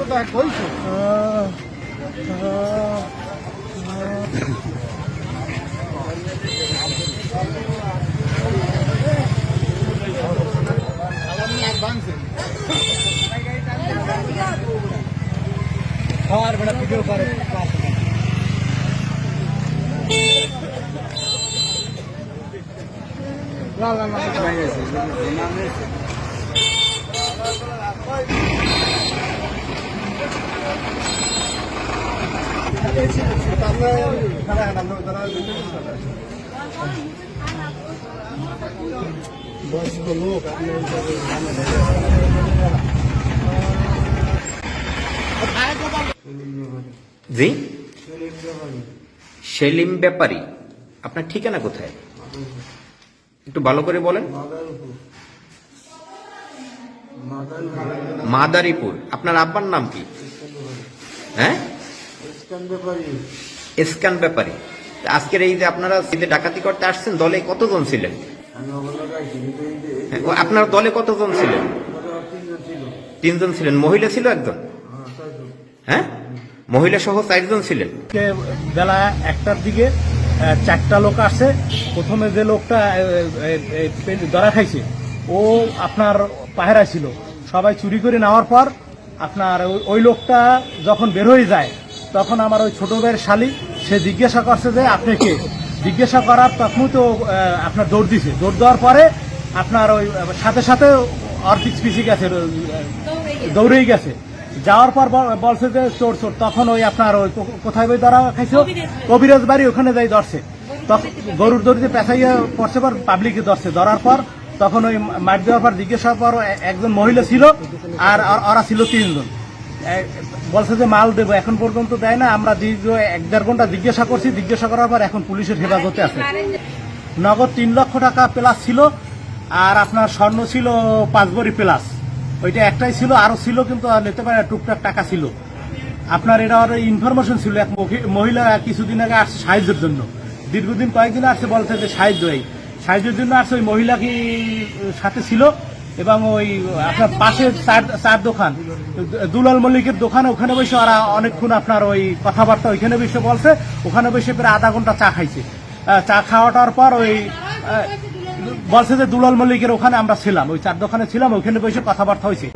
তো কইছো और बड़ा वीडियो कर জি? সেলিম ব্যাপারী আপনার ঠিকানা কোথায়? একটু ভালো করে বলেন। মাদারীপুর। আপনার আব্বার নাম কি? হ্যাঁ? এসকান ব্যাপারী। আজকের এই যে আপনারা ডাকাতি করতে আসছেন দলে কতজন ছিলেন? হ্যাঁ, আপনার দলে কতজন ছিলেন? তিনজন ছিলেন। মহিলা ছিল একজন? হ্যাঁ? মহিলা সহ চারজন ছিলেন? বেলা একটার দিকে চারটা লোক আসছে। প্রথমে যে লোকটা ধরা খাইছে ও আপনার পাহেরা ছিল। সবাই চুরি করে নেওয়ার পর আপনার ওই- লোকটা যখন বের হয়ে যায়, তখন আমার ওই ছোট ভাইয়ের শালি, সে জিজ্ঞাসা করছে যে, আপনি কে? জিজ্ঞাসা করার তখন তো আপনার দৌড় দিছে। দৌড় দেওয়ার পরে আপনার ওই, সাথে সাথে আর পিছিয়ে গেছে দৌড়েই গেছে। যাওয়ার পর বলছে যে, চোর চোর। তখন ওই আপনার ওই কোথায় বই ধরা খাইছো? কবিরাজ বাড়ি ওখানে যাই ধরছে। তখন গরুর দড়িতে পেঁচাইয়া পড়ছে, পর পাবলিকে ধরছে। ধরার পর তখন ওই মাঠ দেওয়ার পর জিজ্ঞাসার পর একজন মহিলা ছিল আর আর- ওরা ছিল তিনজন। বলছে যে মাল দেবো, এখন পর্যন্ত দেয় না, আমরা দীর্ঘ এক দেড় ঘণ্টা জিজ্ঞাসা করছি, জিজ্ঞাসা করার পর এখন পুলিশের হেফাজতে আছে। নগদ তিন লক্ষ টাকা প্লাস ছিল, আর আপনার স্বর্ণ ছিল পাঁচ বড়ি প্লাস। ওইটা একটাই ছিল আরও ছিল, কিন্তু আর নিতে পারে টুকটাক টাকা ছিল। আপনার এটা ইনফরমেশন ছিল, এক মহি- মহিলা কিছুদিন আগে আসছে সাহায্যের জন্য। দীর্ঘদিন কয়েকদিন আসছে, বলছে যে সাহায্য এই। সাহায্যের জন্য আসছে ওই মহিলা কি সাথে ছিল এবং ওই আপনার পাশে চার চার দোকান দুলাল মল্লিকের দোকান ওখানে বসে ওরা অনেকক্ষণ আপনার ওই কথাবার্তা ওইখানে বসে বলছে ওখানে বসে প্রায় আধা ঘণ্টা চা খাইছে। চা খাওয়াটার পর ওই বলছে যে দুলাল মল্লিকের ওখানে আমরা ছিলাম ওই চার দোকানে ছিলাম ওইখানে বসে কথাবার্তা হয়েছে